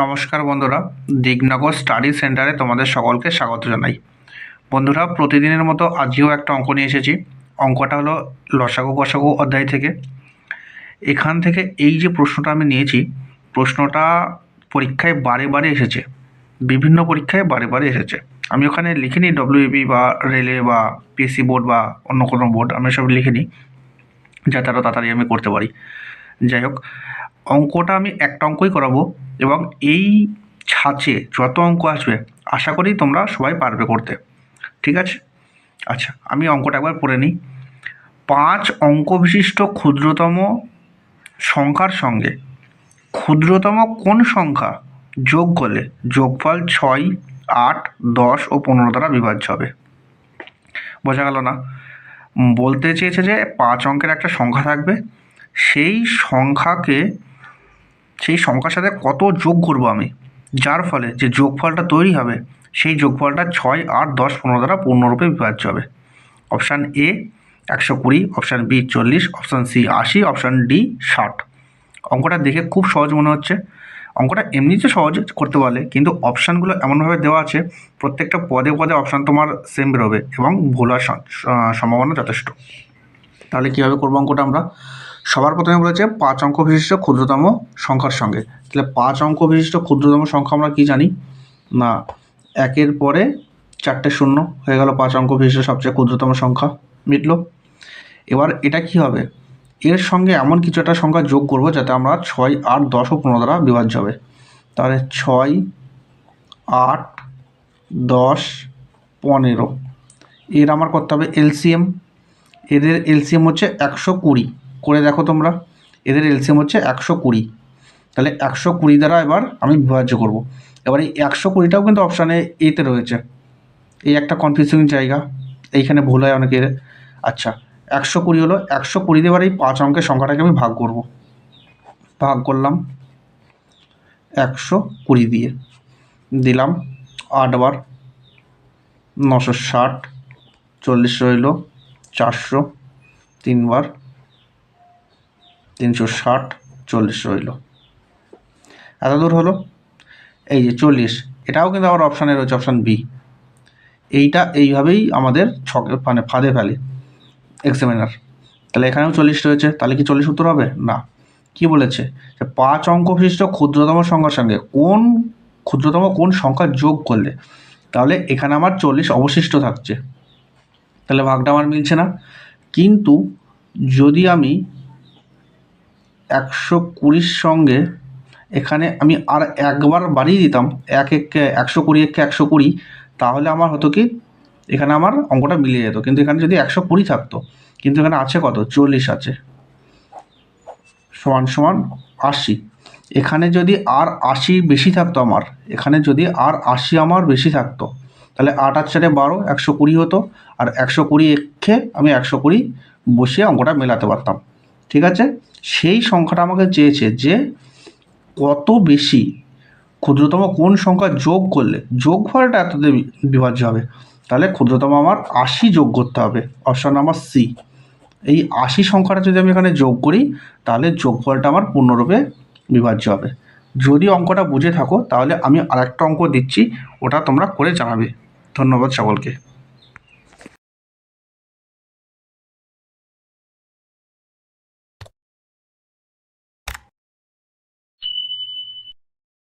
নমস্কার বন্ধুরা, দিগনগর স্টাডি সেন্টারে তোমাদের সকলকে স্বাগত জানাই। বন্ধুরা, প্রতিদিনের মতো আজকেও একটা অঙ্ক নিয়ে এসেছি। অঙ্কটা হলো লসাগু কষাগু অধ্যায় থেকে। এখান থেকে এই যে প্রশ্নটা আমি নিয়েছি, প্রশ্নটা পরীক্ষায় বারে বারে এসেছে। বিভিন্ন পরীক্ষায় বারে বারে এসেছে। আমি ওখানে লিখিনি ডব্লিউবি বা রেলে বা পিএসসি বোর্ড বা অন্য কোনো বোর্ড, আমি সব লিখিনি যাতে আরও তাড়াতাড়ি আমি করতে পারি। যাই হোক অঙ্কটা আমি একটা অঙ্কই করাবো এবং এই ছাঁচে যত অঙ্ক আসবে, আশা করি তোমরা সবাই পারবে করতে। ঠিক আছে? আচ্ছা আমি অঙ্কটা একবার পড়ে নিই। পাঁচ অঙ্ক বিশিষ্ট ক্ষুদ্রতম সংখ্যার সঙ্গে, ক্ষুদ্রতম কোন সংখ্যা যোগ করলে যোগফল ছয়, আট, দশ ও পনেরো দ্বারা বিভাজ্য হবে? বোঝা গেল না? বলতে চেয়েছে যে পাঁচ অঙ্কের একটা সংখ্যা থাকবে। সেই সংখ্যাকে সেই সংখ্যার সাথে কত যোগ করব আমি? যার ফলে যে যোগফলটা তৈরি হবে, সেই যোগফলটা ছয়, আট, দশ, পনেরো দ্বারা পূর্ণরূপে বিভাজ্য হবে। অপশান এ একশো কুড়ি, অপশান বি চল্লিশ, অপশান সি আশি, অপশান ডি ষাট। অঙ্কটা দেখে খুব সহজ মনে হচ্ছে। অঙ্কটা এমনিতে সহজ করতে পারলে, কিন্তু অপশানগুলো এমনভাবে দেওয়া আছে, প্রত্যেকটা পদে পদে অপশান তোমার সেম বেরোবে এবং ভুল হওয়ার সম্ভাবনা যথেষ্ট। তাহলে কীভাবে করব অঙ্কটা আমরা? সবার প্রথমে বলেছে পাঁচ অঙ্ক বিশিষ্ট ক্ষুদ্রতম সংখ্যার সঙ্গে। তাহলে পাঁচ অঙ্ক বিশিষ্ট ক্ষুদ্রতম সংখ্যা আমরা কি জানি? না, একের পরে চারটে শূন্য হয়ে গেল পাঁচ অঙ্ক বিশিষ্ট সবচেয়ে ক্ষুদ্রতম সংখ্যা। মিটলো। এবার এটা কি হবে? এর সঙ্গে এমন কিছু একটা সংখ্যা যোগ করব যাতে আমরা ছয়, আট, দশ ও পনেরো দ্বারা বিভাজ্য হবে। তাহলে ছয়, আট, দশ, পনেরো। এর আমার করতে হবে এলসিএম। এদের এলসিএম হচ্ছে একশো কুড়ি। করে দেখো তোমরা। এদের এলসিএম হচ্ছে একশো কুড়ি। তাহলে একশো কুড়ি দ্বারা এবার আমি বিভাজ্য করব। এবার এই একশো কুড়িটাও কিন্তু অপশানে এতে রয়েছে। এই একটা কনফিউজিং জায়গা। এইখানে ভুল হয় অনেকের। আচ্ছা একশো কুড়ি হলো, একশো কুড়ি দিয়ে এবার এই পাঁচ অঙ্কের সংখ্যাটাকে আমি ভাগ করব। ভাগ করলাম একশো কুড়ি দিয়ে। দিলাম আটবার নশো ষাট, চল্লিশ রইল, চারশো তিনবার তিনশো ষাট, চল্লিশ রইল। এত দূর হলো? এই যে চল্লিশ, এটাও কিন্তু আমার অপশানে রয়েছে অপশান বি এইটা এইভাবেই আমাদের ছকে মানে ফাঁদে ফেলে এক্সামিনার তাহলে এখানেও চল্লিশ রয়েছে, তাহলে কি চল্লিশ উত্তর হবে? না। কি বলেছে? যে পাঁচ অঙ্ক বিশিষ্ট ক্ষুদ্রতম সংখ্যার সঙ্গে কোন ক্ষুদ্রতম কোন সংখ্যা যোগ করলে? তাহলে এখানে আমার চল্লিশ অবশিষ্ট থাকছে। তাহলে ভাগটা আমার মিলছে না। কিন্তু যদি আমি একশো কুড়ির সঙ্গে এখানে আমি আর একবার বাড়িয়ে দিতাম, এক এককে একশো কুড়ি এককে একশো কুড়ি, তাহলে আমার হতো কি, এখানে আমার অঙ্কটা মিলিয়ে যেত। কিন্তু এখানে যদি একশো কুড়ি থাকতো, কিন্তু এখানে আছে কত? চল্লিশ আছে। সমান সমান আশি। এখানে যদি আর আশি বেশি থাকতো আমার, এখানে যদি আর আশি আমার বেশি থাকতো, তাহলে আট আর চারে বারো, একশো কুড়ি হতো। আর একশো কুড়ি এক্ষে আমি একশো কুড়ি বসিয়ে অঙ্কটা মেলাতে পারতাম। ঠিক আছে? সেই সংখ্যাটা আমাকে চেয়েছে যে কত বেশি ক্ষুদ্রতম কোন সংখ্যা যোগ করলে, যোগফলটা এততে বি- বিভাজ্য হবে। তাহলে ক্ষুদ্রতম আমার আশি যোগ করতে হবে, অপশান নাম্বার সি। এই আশি সংখ্যাটা যদি আমি এখানে যোগ করি, তাহলে যোগফলটা আমার পূর্ণরূপে বিভাজ্য হবে। যদি অঙ্কটা বুঝে থাকো, তাহলে আমি আরেকটা অঙ্ক দিচ্ছি, ওটা তোমরা করে জানাবে। ধন্যবাদ সকলকে।